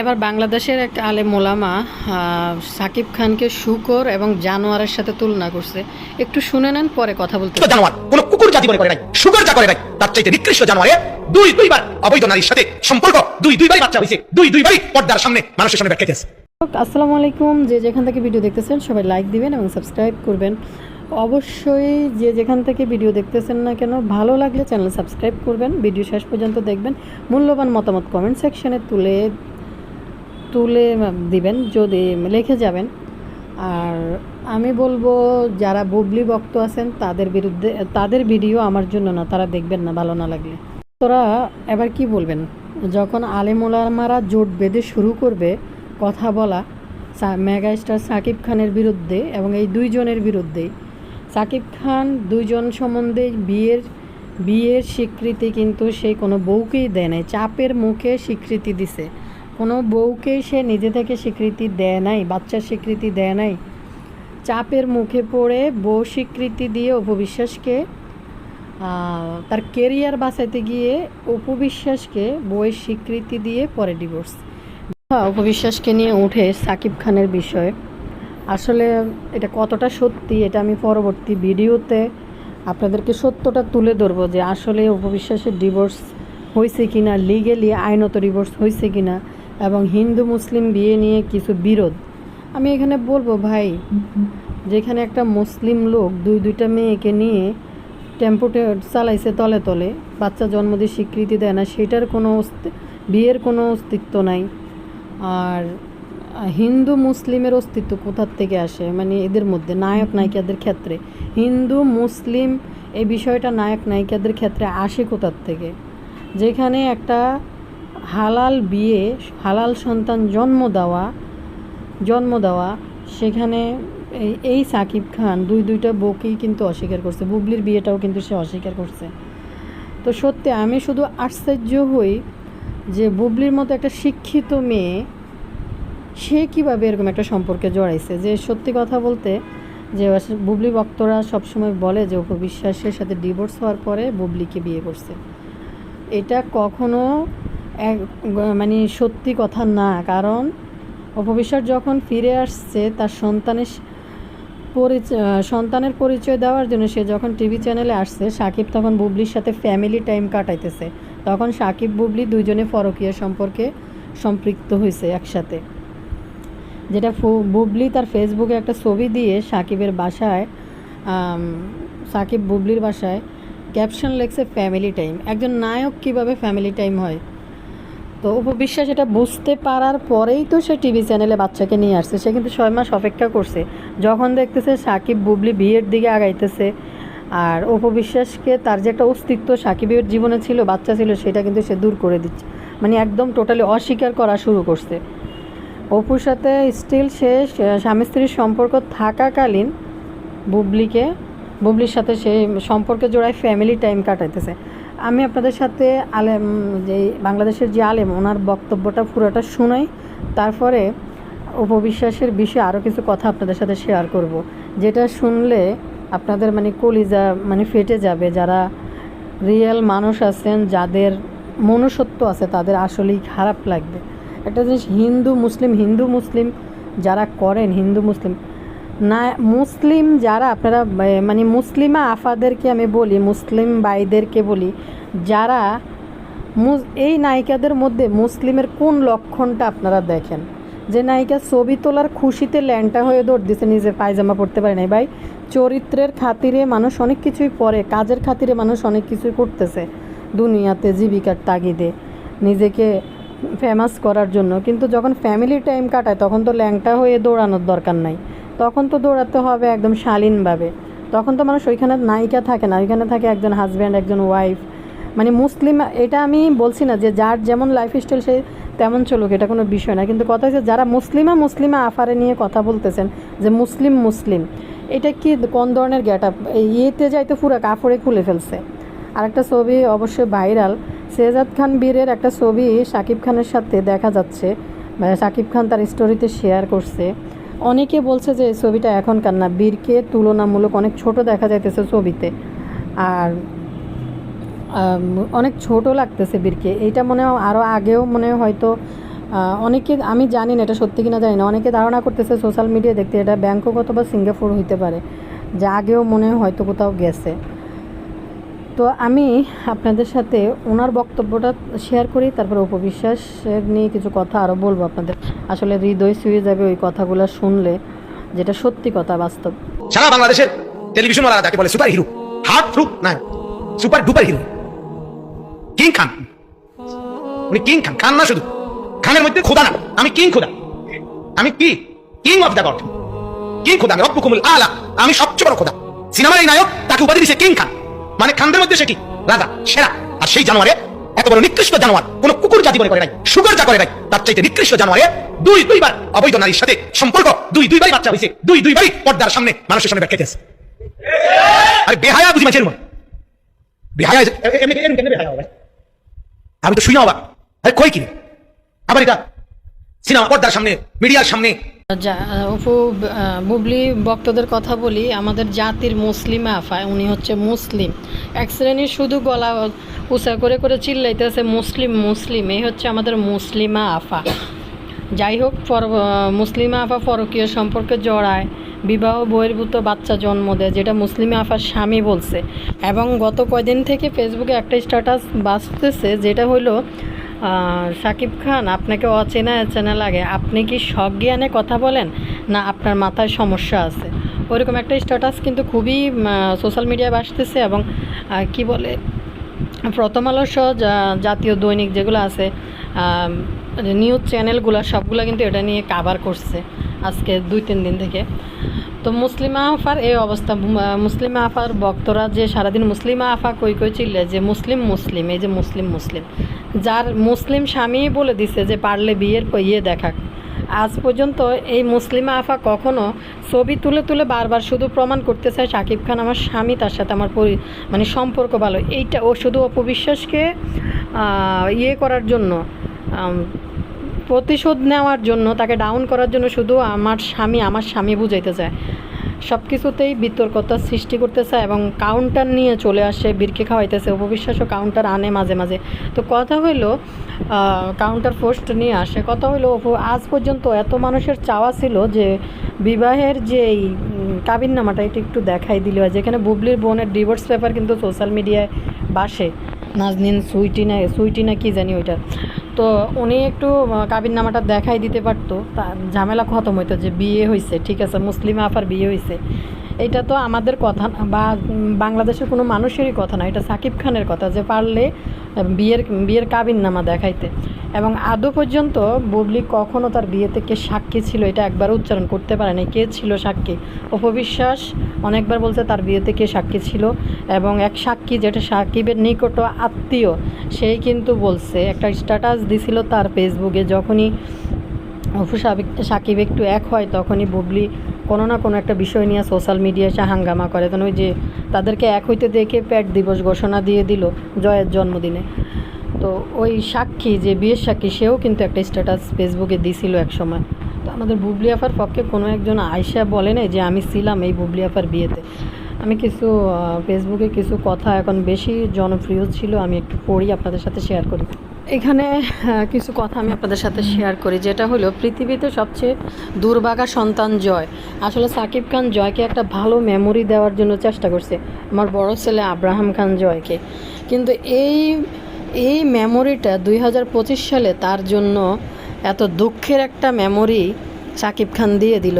এবার বাংলাদেশের এক আলেম মোলামা সাকিব খানকে শুকর এবং জানোয়ারের সাথে তুলনা করছে। একটু শুনে নেন পরে কথা বলতে জানোয়ার কোন কুকুর জাতি মনে করে নাই। সুগার যা করে নাই তার চাইতে নিকৃষ্ট জানোয়ারে দুই দুইবার অবৈধ নারীর সাথে সম্পর্ক দুই দুইবারই বাচ্চা হয়েছে দুই দুইবারই পর্দার সামনে মানুষের সামনে ব্যাখ্যা আসসালামু আলাইকুম। যে যেখান থেকে ভিডিও দেখতেছেন সবাই লাইক দিবেন এবং সাবস্ক্রাইব করবেন। অবশ্যই যে যেখান থেকে ভিডিও দেখতেছেন না কেন ভালো লাগলে চ্যানেল সাবস্ক্রাইব করবেন ভিডিও শেষ পর্যন্ত দেখবেন। মূল্যবান মতামত কমেন্ট সেকশনে তুলে তুলে দিবেন, যদি লিখে যাবেন। আর আমি বলব, যারা বুবলি ভক্ত আছেন, তাদের বিরুদ্ধে, তাদের ভিডিও আমার জন্য না, তারা দেখবেন না, ভালো না লাগলে। তোরা এবার কি বলবেন? যখন আলেমুলামারা জোট বেঁধে শুরু করবে, কথা বলা মেগা স্টার সাকিব খানের বিরুদ্ধে এবং এই দুইজনের বিরুদ্ধেই সাকিব খান দুইজন সম্বন্ধে বিয়ের বিয়ের স্বীকৃতি কিন্তু সে কোনো বউকেই দেয় নাই, চাপের মুখে স্বীকৃতি দিছে। কোনো বউকেই সে নিজে থেকে স্বীকৃতি দেয় নাই বাচ্চার স্বীকৃতি দেয় নাই। চাপের মুখে পড়ে বউ স্বীকৃতি দিয়ে উপবিশ্বাসকে আহ, তার কেরিয়ার বাঁচাইতে গিয়ে উপবিশ্বাসকে বইয়ের স্বীকৃতি দিয়ে পরে ডিভোর্স। অপবিশ্বাসকে নিয়ে উঠে সাকিব খানের বিষয়। আসলে এটা কতটা সত্যি এটা আমি পরবর্তী ভিডিওতে আপনাদেরকে সত্যটা তুলে ধরবো যে আসলে উপবিশ্বাসের ডিভোর্স হয়েছে কিনা লিগেলি আইনত ডিভোর্স হয়েছে কিনা। এবং হিন্দু মুসলিম বিয়ে নিয়ে কিছু বিরোধ। আমি এখানে বলব, ভাই, যেখানে একটা মুসলিম লোক দুই দুইটা মেয়েকে নিয়ে টেম্পোটে চালাইছে তলে তলে, বাচ্চা জন্ম দিয়ে স্বীকৃতি দেয় না, সেটার কোনো বিয়ের কোনো অস্তিত্ব নাই। আর, হিন্দু মুসলিমের অস্তিত্ব কোথার থেকে আসে? মানে এদের মধ্যে নায়ক নায়িকাদের ক্ষেত্রে। হিন্দু, মুসলিম, এই বিষয়টা নায়ক নায়িকাদের ক্ষেত্রে আসে কোথার থেকে? যেখানে একটা হালাল বিয়ে, হালাল সন্তান জন্ম দেওয়া জন্ম দেওয়া, সেখানে এই সাকিব খান দুই দুইটা বউকেই কিন্তু অস্বীকার করছে। বুবলির বিয়েটাও কিন্তু সে অস্বীকার করছে। তো সত্যি আমি শুধু আশ্চর্য হই যে বুবলির মতো একটা শিক্ষিত মেয়ে সে কীভাবে এরকম একটা সম্পর্কে জড়াইছে। যে সত্যি কথা বলতে, যে বুবলি ভক্তরা সবসময় বলে যে উপবিশ্বাসের সাথে ডিভোর্স হওয়ার পরে বুবলিকে বিয়ে করছে। এটা কখনো এক মানে সত্যি কথা না, কারণ অপবিশ্বাস যখন ফিরে আসছে, তার সন্তানের পরিচয় সন্তানের পরিচয় দেওয়ার জন্য সে যখন টিভি চ্যানেলে আসছে, সাকিব তখন বুবলির সাথে ফ্যামিলি টাইম কাটাইতেছে। তখন সাকিব, বুবলি দুইজনে ফরকিয়া সম্পর্কে সম্পৃক্ত হয়েছে একসাথে। যেটা বুবলি তার ফেসবুকে একটা ছবি দিয়ে সাকিবের বাসায় সাকিব বুবলির বাসায় ক্যাপশন লেখছে ফ্যামিলি টাইম একজন নায়ক কীভাবে ফ্যামিলি টাইম হয়? তো উপবিশ্বাস এটা বুঝতে পারার পরেই তো সে টিভি চ্যানেলে বাচ্চাকে নিয়ে আসছে। সে কিন্তু ছয় মাস অপেক্ষা করছে। যখন দেখতেছে সাকিব বুবলি বিয়ের দিকে আগাইতেছে, আর উপবিশ্বাসকে তার যে একটা অস্তিত্ব সাকিবের জীবনে ছিল, বাচ্চা ছিল, সেটা কিন্তু সে দূর করে দিচ্ছে। মানে একদম টোটালি অস্বীকার করা শুরু করছে। অপুর সাথে স্টিল সে স্বামী স্ত্রীর সম্পর্ক থাকাকালীন বুবলিকে, বুবলির সাথে সে সম্পর্কে জোড়ায় ফ্যামিলি টাইম কাটাইতেছে। আমি আপনাদের সাথে আলেম, যে বাংলাদেশের যে আলেম, ওনার বক্তব্যটা পুরোটা শুনাই। তারপরে উপবিশ্বাসের বিষয়ে আরও কিছু কথা আপনাদের সাথে শেয়ার করব। যেটা শুনলে আপনাদের মানে কলিজা মানে ফেটে যাবে। যারা রিয়েল মানুষ আছেন, যাদের মনুষ্যত্ব আছে, তাদের আসলেই খারাপ লাগবে। একটা জিনিস, হিন্দু, মুসলিম হিন্দু, মুসলিম যারা করেন, হিন্দু, মুসলিম না, মুসলিম যারা, আপনারা মানে মুসলিমা আফাদেরকে আমি বলি, মুসলিম বাইদেরকে বলি, যারা এই নায়িকাদের মধ্যে মুসলিমের কোন লক্ষণটা আপনারা দেখেন? যে নায়িকা ছবি তোলার খুশিতে ল্যাংটা হয়ে দৌড় দিছে নিজে পায়জামা পরতে পারে নাই। ভাই, চরিত্রের খাতিরে মানুষ অনেক কিছুই পরে, কাজের খাতিরে মানুষ অনেক কিছুই করতেছে, দুনিয়াতে জীবিকার তাগিদে, নিজেকে ফেমাস করার জন্য। কিন্তু যখন ফ্যামিলি টাইম কাটায়, তখন তো ল্যাংটা হয়ে দৌড়ানোর দরকার নাই। তখন তো দৌড়াতে হবে একদম শালীনভাবে। তখন তো মানুষ ওইখানে নায়িকা থাকে না, ওইখানে থাকে একজন হাজব্যান্ড একজন ওয়াইফ মানে মুসলিম, এটা আমি বলছি না যে যার যেমন লাইফ স্টাইল সে তেমন চলুক, এটা কোনো বিষয় না। কিন্তু কথা হচ্ছে যারা মুসলিমা মুসলিমা আফারে নিয়ে কথা বলতেছেন যে মুসলিম মুসলিম, এটা কি কোন ধরনের গেট আপ ইয়েতে যাইতে পুরো কাপড়ে খুলে ফেলছে। আরেকটা ছবি অবশ্যই ভাইরাল শেহজাদ খান বীরের একটা ছবি শাকিব খানের সাথে দেখা যাচ্ছে। বা শাকিব খান তার স্টোরিতে শেয়ার করছে। অনেকে বলছে যে ছবিটা এখনকার না বীরকে তুলনামূলক অনেক ছোট দেখা যাইতেছে ছবিতে। আর অনেক ছোট লাগতেছে বীরকে। এইটা মনে হয় আরও আগেও মনে হয়তো অনেকে, আমি জানি না এটা সত্যি কিনা জানি না। অনেকে ধারণা করতেছে সোশ্যাল মিডিয়া দেখতে এটা ব্যাংকক অথবা সিঙ্গাপুর হইতে পারে। যা আগেও মনে হয় হয়তো কোথাও গেছে। তো আমি আপনাদের সাথে ওনার বক্তব্যটা শেয়ার করি, তারপর উপবিশ্বাসের নিয়ে কিছু কথা আরও বলব আপনাদের। আসলে হৃদয় ছুঁয়ে যাবে ওই কথাগুলো শুনলে, যেটা সত্যি কথা বাস্তব। সারা বাংলাদেশের টেলিভিশন ওয়ালা যাকে বলে সুপার হিরো হার্ট ফ্রুট না super duper hero king Khan উনি কিং খান খান না শুধু। খানের মধ্যে খোদা না। আমি কিং খোদা। আমি কি? King of the god king খোদা, আমি রব্বুকুমুল আলা। আমি সবচেয়ে বড় খোদা। সিনেমার এই নায়ক, তাকে উপাধি দিছে কিং খান মানে খানদের মধ্যে সে কি? রাজা, সেরা। আর সেই জানোয়ারে এত বড় নিকৃষ্ট জানোয়ার, কোন কুকুর জাতি মনে করে নাই, সুগার যা করে নাই, তার চাইতে নিকৃষ্ট জানোয়ারে দুই দুইবার অবৈধ নারীর সাথে সম্পর্ক, দুই দুইবারই বাচ্চা হয়েছে, দুই দুইবারই পর্দার সামনে মানুষের সামনে ব্যাখ্যা আরে বেহায়া বুঝি মন। বেহায়া আমি তো শুই না অবাক। আরে কই কি আবার এটা সিনেমা পর্দার সামনে, মিডিয়ার সামনে যা- বুবলি ভক্তদের কথা বলি, আমাদের জাতির মুসলিমা আফা, উনি হচ্ছে মুসলিম। এক শ্রেণির শুধু গলা উঁচা করে করে চিল্লাইতেছে, মুসলিম মুসলিম, এই হচ্ছে আমাদের মুসলিমা আফা। যাই হোক, পর মুসলিমা আফা পরকীয় সম্পর্কে জড়ায়, বিবাহ বহির্ভূত বাচ্চা জন্ম দেয়, যেটা মুসলিমা আফার স্বামী বলছে। এবং গত কয়দিন থেকে ফেসবুকে একটা স্ট্যাটাস বাঁচতেছে, যেটা হলো শাকিব খান, আপনাকে অচেনা চেনা লাগে। আপনি কি সজ্ঞানে কথা বলেন? না, আপনার মাথায় সমস্যা আছে। ওইরকম একটা স্ট্যাটাস কিন্তু খুবই সোশ্যাল মিডিয়ায় বাসতেছে এবং কি বলে, প্রথম আলো সহ জাতীয় দৈনিক যেগুলো আছে নিউজ চ্যানেলগুলো সবগুলো কিন্তু এটা নিয়ে কাভার করছে আজকে দুই, তিন দিন থেকে। তো মুসলিমা আফার এই অবস্থা মুসলিমা আফার ভক্তরা যে সারাদিন মুসলিমা আফা কই কই চিল্লে যে মুসলিম মুসলিম, এই যে মুসলিম মুসলিম। যার মুসলিম স্বামী বলে দিছে যে পারলে বিয়ের ইয়ে দেখাক। আজ পর্যন্ত এই মুসলিমা আফা কখনো ছবি তুলে তুলে বারবার শুধু প্রমাণ করতে চায় শাকিব খান আমার স্বামী, তার সাথে আমার পরি মানে সম্পর্ক ভালো। এইটা ও শুধু অপবিশ্বাসকে ইয়ে করার জন্য প্রতিশোধ নেওয়ার জন্য, তাকে ডাউন করার জন্য শুধু আমার স্বামী আমার স্বামী বুঝাইতে চায়। সব কিছুতেই বিতর্কতা সৃষ্টি করতে চায় এবং কাউন্টার নিয়ে চলে আসে বিরকে খাওয়াইতেছে, উপবিশ্বাসও কাউন্টার আনে মাঝে মাঝে। তো কথা হইল কাউন্টার পোস্ট নিয়ে আসে। কথা হইল আজ পর্যন্ত এত মানুষের চাওয়া ছিল যে বিবাহের যে এই কাবিন নামাটা এটা একটু দেখাই দিল। যেখানে বুবলির বোনের ডিভোর্স পেপার কিন্তু সোশ্যাল মিডিয়ায় বাসে। নাজনিন সুইটি না সুইটি না কি জানি ওইটা। তো উনি একটু কাবির নামাটা দেখাই দিতে পারতো। তা ঝামেলা খতম হইতো যে বিয়ে হয়েছে ঠিক আছে, মুসলিম আফার বিয়ে হয়েছে এটা তো আমাদের কথা না, বা বাংলাদেশের কোনো মানুষেরই কথা না, এটা সাকিব খানের কথা যে পারলে বিয়ের বিয়ের কাবিন নামা দেখাইতে। এবং আদৌ পর্যন্ত বুবলি কখনও তার বিয়েতে কে সাক্ষী ছিল এটা একবার উচ্চারণ করতে পারেনি কে ছিল সাক্ষী? অপবিশ্বাস অনেকবার বলছে তার বিয়েতে কে সাক্ষী ছিল এবং এক সাক্ষী যেটা সাকিবের নিকট আত্মীয়, সেই কিন্তু বলছে, একটা স্ট্যাটাস দিছিল তার ফেসবুকে যখনই অপু সাকিব একটু এক হয়, তখনই বুবলি কোনো না কোনো একটা বিষয় নিয়ে সোশ্যাল মিডিয়ায় এসে হাঙ্গামা করে। তখন ওই যে তাদেরকে এক হইতে দেখে প্যাট দিবস ঘোষণা দিয়ে দিল জয়ের জন্মদিনে। তো ওই সাক্ষী, যে বিয়ের সাক্ষী, সেও কিন্তু একটা স্ট্যাটাস ফেসবুকে দিছিল এক সময়। তো আমাদের বুবলি আফার পক্ষে কোনো একজন আয়সা বলে নাই যে আমি ছিলাম এই বুবলি আফার বিয়েতে। আমি কিছু ফেসবুকে কিছু কথা এখন বেশি জনপ্রিয় ছিল, আমি একটু পড়ি, আপনাদের সাথে শেয়ার করি। এখানে কিছু কথা আমি আপনাদের সাথে শেয়ার করি, যেটা হলো পৃথিবীতে সবচেয়ে দুর্ভাগা সন্তান জয়। আসলে সাকিব খান জয়কে একটা ভালো মেমোরি দেওয়ার জন্য চেষ্টা করছে, আমার বড় ছেলে আব্রাহাম খান জয়কে। কিন্তু এই এই মেমোরিটা দুই হাজার পঁচিশ সালে তার জন্য এত দুঃখের একটা মেমোরি সাকিব খান দিয়ে দিল।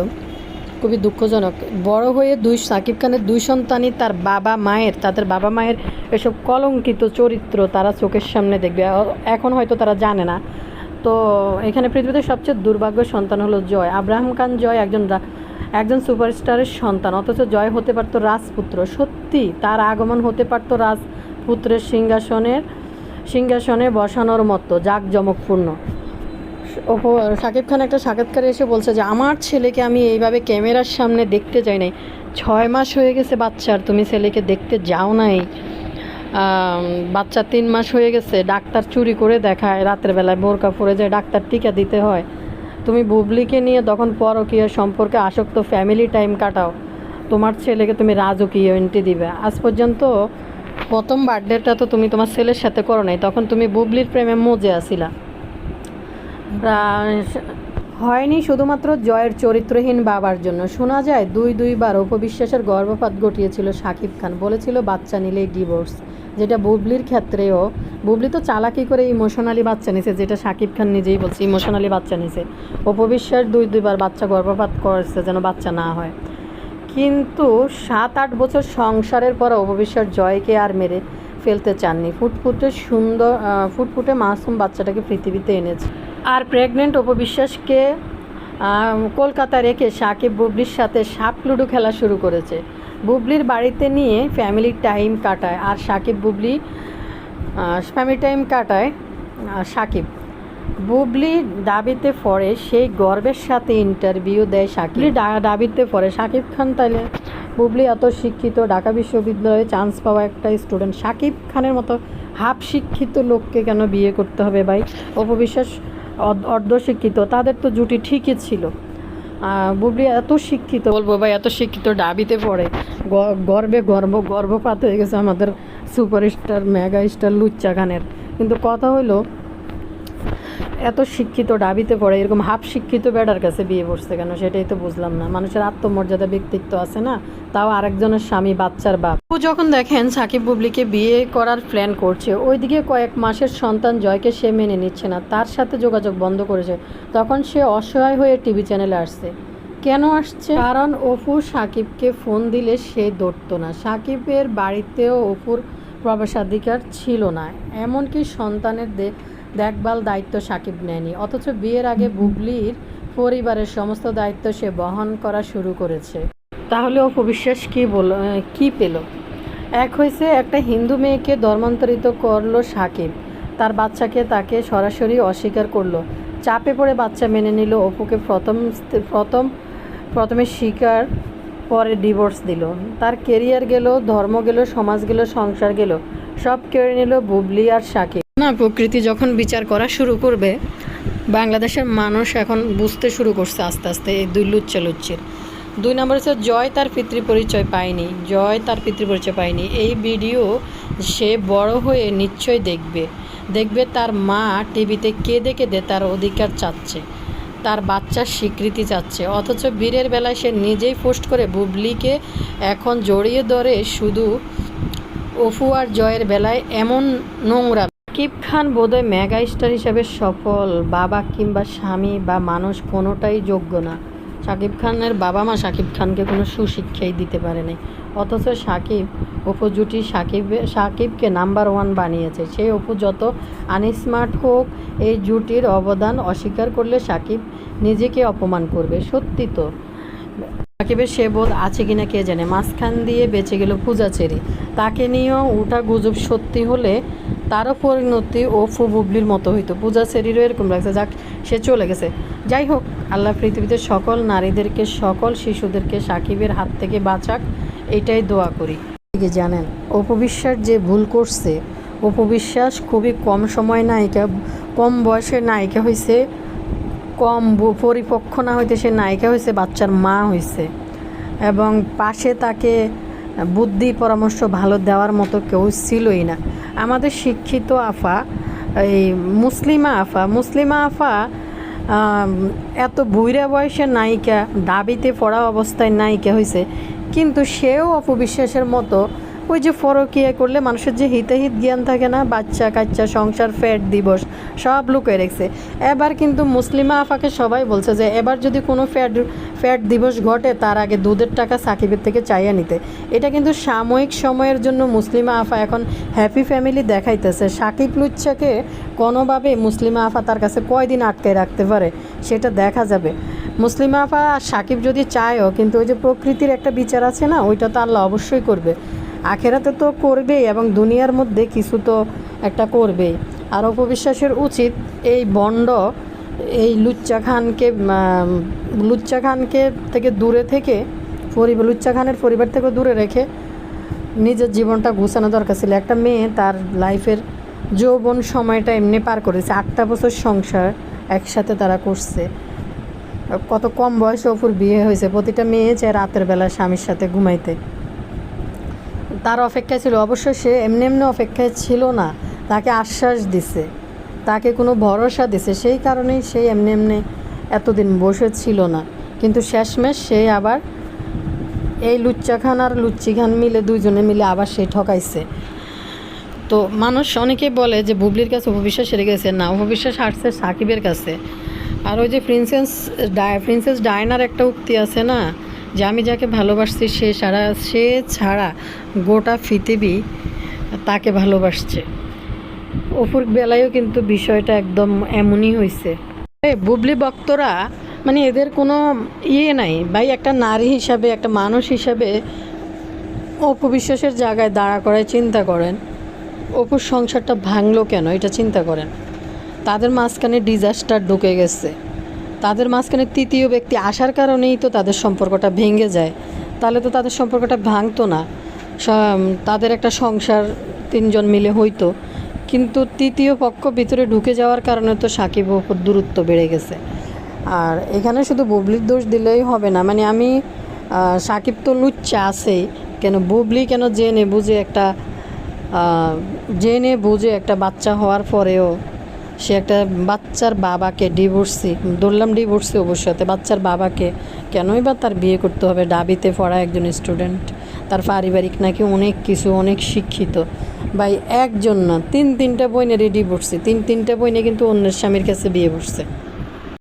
খুবই দুঃখজনক। বড় হয়ে দুই সাকিব খানের দুই সন্তানই তার বাবা মায়ের, তাদের বাবা মায়ের এসব কলঙ্কিত চরিত্র তারা চোখের সামনে দেখবে। এখন হয়তো তারা জানে না। তো এখানে পৃথিবীতে সবচেয়ে দুর্ভাগ্য সন্তান হলো জয়। আব্রাহাম খান জয় একজন একজন সুপারস্টারের সন্তান। অথচ জয় হতে পারতো রাজপুত্র। সত্যি, তার আগমন হতে পারতো রাজপুত্রের সিংহাসনের, সিংহাসনে বসানোর মতো, জাঁকজমকপূর্ণ। শাকিব খান একটা সাক্ষাৎকারে এসে বলছে যে, আমার ছেলেকে আমি এইভাবে ক্যামেরার সামনে দেখতে চাই নাই। ছয় মাস হয়ে গেছে বাচ্চার, তুমি ছেলেকে দেখতে যাও নাই। বাচ্চা তিন মাস হয়ে গেছে, ডাক্তার চুরি করে দেখায় রাতের বেলায়, বোরকা পরে যায়, ডাক্তার টিকা দিতে হয়। তুমি বুবলিকে নিয়ে তখন পরকীয় সম্পর্কে আসক্ত ফ্যামিলি টাইম কাটাও। তোমার ছেলেকে তুমি রাজকীয় এন্ট্রি দিবে। আজ পর্যন্ত প্রথম বার্থডেটা তো তুমি তোমার ছেলের সাথে করো নাই, তখন তুমি বুবলির প্রেমে মজে আসিলা। হয়নি শুধুমাত্র জয়ের চরিত্রহীন বাবার জন্য। শোনা যায়, দুই দুইবার উপবিশ্বাসের গর্ভপাত ঘটিয়েছিল শাকিব খান। বলেছিল, বাচ্চা নিলেই ডিভোর্স যেটা বুবলির ক্ষেত্রেও, বুবলি তো চালাকি করে ইমোশনালি বাচ্চা নিছে, যেটা শাকিব খান নিজেই বলছে ইমোশনালি বাচ্চা নিছে। উপবিশ্বাস দুই দুইবার বাচ্চা গর্ভপাত করেছে যেন বাচ্চা না হয়। কিন্তু সাত আট বছর সংসারের পর অপবিশ্বাস জয়কে আর মেরে ফেলতে চাননি। ফুটফুটে সুন্দর ফুটফুটে মাসুম বাচ্চাটাকে পৃথিবীতে এনেছে। আর প্রেগনেন্ট অপবিশ্বাসকে আহ, কলকাতা রেখে সাকিব বুবলির সাথে সাপ লুডো খেলা শুরু করেছে। বুবলির বাড়িতে নিয়ে ফ্যামিলির টাইম কাটায় আর সাকিব বুবলি ফ্যামিলি টাইম কাটায় সাকিব। বুবলি দাবিতে পড়ে সেই গর্বের সাথে ইন্টারভিউ দেয় সাকিব। দাবিতে পড়ে সাকিব খান তাইলে বুবলি এত শিক্ষিত ঢাকা বিশ্ববিদ্যালয়ে চান্স পাওয়া একটা স্টুডেন্ট সাকিব খানের মতো হাফ শিক্ষিত লোককে কেন বিয়ে করতে হবে ভাই? অপবিশ্বাস অর্ধশিক্ষিত, তাদের তো জুটি ঠিকই ছিল। বুবলি এত শিক্ষিত, বলব ভাই, এত শিক্ষিত ডাবিতে পড়ে। গর্বে গর্ব, গর্ভপাত হয়ে গেছে আমাদের সুপারস্টার মেগা স্টার লুচ্চা খানের। কিন্তু কথা হলো এত শিক্ষিত ডাবিতে পড়ে, এরকম হাফ শিক্ষিত বেটার কাছে বিয়ে করছে কেন? সেটাই তো বুঝলাম না। মানুষের আত্মমর্যাদা, ব্যক্তিত্ব আছে না? তাও আরেকজনের স্বামী, বাচ্চার বাপ। ও যখন দেখেন সাকিব বুবলিকে বিয়ে করার প্ল্যান করছে, ওইদিকে কয়েক মাসের সন্তান জয়কে সে মেনে নিচ্ছে না। তার সাথে যোগাযোগ বন্ধ করেছে। তখন সে অসহায় হয়ে টিভি চ্যানেলে আসছে। কেন আসছে? কারণ অপু সাকিবকে ফোন দিলে সে ধরতো না। সাকিবের বাড়িতেও অপুর প্রবেশাধিকার ছিল না। এমনকি সন্তানের দে দেখভাল দায়িত্ব সাকিব নেয়নি, অথচ বিয়ের আগে বুবলির পরিবারের সমস্ত দায়িত্ব সে বহন করা শুরু করেছে। তাহলে অপু বিশ্বাস কী বল কী পেল? এক হয়েছে একটা হিন্দু মেয়েকে ধর্মান্তরিত করল সাকিব, তার বাচ্চাকে তাকে সরাসরি অস্বীকার করল। চাপে পড়ে বাচ্চা মেনে নিল অপুকে প্রথম প্রথম, প্রথমে স্বীকার পরে ডিভোর্স দিল। তার কেরিয়ার গেল, ধর্ম গেল, সমাজ গেল, সংসার গেল, সব কেড়ে নিল বুবলি আর সাকিব। না, প্রকৃতি যখন বিচার করা শুরু করবে, বাংলাদেশের মানুষ এখন বুঝতে শুরু করছে আস্তে আস্তে এই দুই লুচ্চা লুচ্চির। দুই নম্বর হচ্ছে জয় তার পিতৃ পরিচয় পায়নি, জয় তার পিতৃ পরিচয় পায়নি। এই ভিডিও সে বড় হয়ে নিশ্চয় দেখবে। দেখবে তার মা টিভিতে কেঁদে কেঁদে তার অধিকার চাচ্ছে, তার বাচ্চার স্বীকৃতি চাচ্ছে। অথচ বীরের বেলায় সে নিজেই পোস্ট করে বুবলিকে এখন জড়িয়ে ধরে শুধু অফু আর জয়ের বেলায় এমন নোংরা সাকিব খান বোধহয় মেগা স্টার হিসাবে সফল। বাবা কিংবা স্বামী বা মানুষ কোনোটাই যোগ্য না। সাকিব খানের বাবা মা সাকিব খানকে কোনো সুশিক্ষাই দিতে পারেনি অথচ সাকিব অপু জুটি সাকিব, সাকিবকে নাম্বার ওয়ান বানিয়েছে। সেই অপু যত আনস্মার্ট হোক, এই জুটির অবদান অস্বীকার করলে সাকিব নিজেকে অপমান করবে। সত্যি তো সাকিবের সে বোধ আছে কিনা কে জানে। মাঝখান দিয়ে বেঁচে গেল পূজা পূজাচেরি তাকে নিয়েও ওটা গুজব সত্যি হলে তারও পরিণতি ও ফু বুবলির মতো হইতো। পূজা পূজাচেরিরও এরকম লাগছে। যাক, সে চলে গেছে। যাই হোক, আল্লাহ পৃথিবীতে সকল নারীদেরকে, সকল শিশুদেরকে সাকিবের হাত থেকে বাঁচাক, এটাই দোয়া করি। জানেন অপবিশ্বাস যে ভুল করছে অপবিশ্বাস খুবই কম সময় নায়িকা, কম বয়সের নায়িকা হয়েছে কম পরিপক্ক না হইতে সে নায়িকা হয়েছে বাচ্চার মা হয়েছে এবং পাশে তাকে বুদ্ধি, পরামর্শ ভালো দেওয়ার মতো কেউ ছিলই না। আমাদের শিক্ষিত আফা, এই মুসলিমা আফা মুসলিমা আফা এত বুইরা বয়সের নায়িকা, দাবিতে পড়া অবস্থায় নায়িকা হয়েছে কিন্তু সেও অপবিশ্বাসের মতো ওই যে ফরকিয়া করলে মানুষের যে হিতাহিত জ্ঞান থাকে না, বাচ্চা কাচ্চা, সংসার, ফ্যাট দিবস সব লুকিয়ে রেখেছে। এবার কিন্তু মুসলিমা আফাকে সবাই বলছে যে, এবার যদি কোনো ফ্যাট ফ্যাট দিবস ঘটে, তার আগে দুধের টাকা সাকিবের থেকে চাইয়া নিতে। এটা কিন্তু সাময়িক সময়ের জন্য মুসলিমা আফা এখন হ্যাপি ফ্যামিলি দেখাইতেছে। সাকিব লুচ্ছাকে কোনোভাবে মুসলিমা আফা তার কাছে কয়দিন আটকে রাখতে পারে, সেটা দেখা যাবে। মুসলিমা আফা আর সাকিব যদি চায়ও, কিন্তু ওই যে প্রকৃতির একটা বিচার আছে না, ওইটা তো আল্লাহ অবশ্যই করবে। আখেরাতে তো করবেই এবং দুনিয়ার মধ্যে কিছু তো একটা করবেই। আর অপবিশ্বাসের উচিত এই বন্ড, এই লুচ্চা খানকে লুচ্চা খানকে থেকে দূরে থেকে পরিবার, লুচ্চা খানের পরিবার থেকে দূরে রেখে নিজের জীবনটা গুছানো দরকার ছিল। একটা মেয়ে তার লাইফের যৌবন সময়টা এমনি পার করেছে। আটটা বছর সংসার একসাথে তারা করছে। কত কম বয়সে অপুর বিয়ে হয়েছে। প্রতিটা মেয়ে চায় রাতের বেলা স্বামীর সাথে ঘুমাইতে। তার অপেক্ষায় ছিল, অবশ্য সে এমনি এমনি অপেক্ষায় ছিল না। তাকে আশ্বাস দিছে, তাকে কোনো ভরসা দিছে, সেই কারণেই সেই এমনি এমনি এতদিন বসে ছিল না। কিন্তু শেষমেশ সে আবার এই লুচ্চা খান আর লুচ্চি খান মিলে দুইজনে মিলে আবার সে ঠকাইছে। তো মানুষ অনেকেই বলে যে, বুবলির কাছে উপবিশ্বাস সেরে গেছে। না উপবিশ্বাস হারছে সাকিবের কাছে। আর ওই যে প্রিন্সেস ডায় প্রিন্সেস ডায়নার একটা উক্তি আছে না? যে আমি যাকে ভালোবাসছি, সে সারা, সে ছাড়া গোটা পৃথিবী তাকে ভালোবাসছে। অপুর বেলায়ও কিন্তু বিষয়টা একদম এমনই হয়েছে বুবলি ভক্তরা মানে এদের কোনো ইয়ে নাই। ভাই, একটা নারী হিসাবে, একটা মানুষ হিসাবে অপু বিশ্বাসের জায়গায় দাঁড়া করায় চিন্তা করেন। অপুর সংসারটা ভাঙলো কেন? এটা চিন্তা করেন। তাদের মাঝখানে ডিজাস্টার ঢুকে গেছে। তাদের মাঝখানে তৃতীয় ব্যক্তি আসার কারণেই তো তাদের সম্পর্কটা ভেঙে যায়। তাহলে তো তাদের সম্পর্কটা ভাঙতো না। তাদের একটা সংসার তিনজন মিলে হইতো। কিন্তু তৃতীয় পক্ষ ভিতরে ঢুকে যাওয়ার কারণে তো সাকিব ওপর দূরত্ব বেড়ে গেছে। আর এখানে শুধু বুবলির দোষ দিলেই হবে না। মানে আমি সাকিব তো লুচ্চা আছেই। কেন বুবলি কেন জেনে বুঝে একটা জেনে বুঝে একটা বাচ্চা হওয়ার পরেও সে একটা বাচ্চার বাবাকে ডিভোর্সি ধরলাম ডিভোর্সি অবশ্যতে বাচ্চার বাবাকে কেনই বা তার বিয়ে করতে হবে? ডাবিতে পড়া একজন স্টুডেন্ট তার পারিবারিক নাকি অনেক কিছু, অনেক শিক্ষিত। ভাই, একজন না, তিন তিনটা বইনেরই ডিভোর্সি তিন তিনটা বইনে কিন্তু অন্যের স্বামীর কাছে বিয়ে বসছে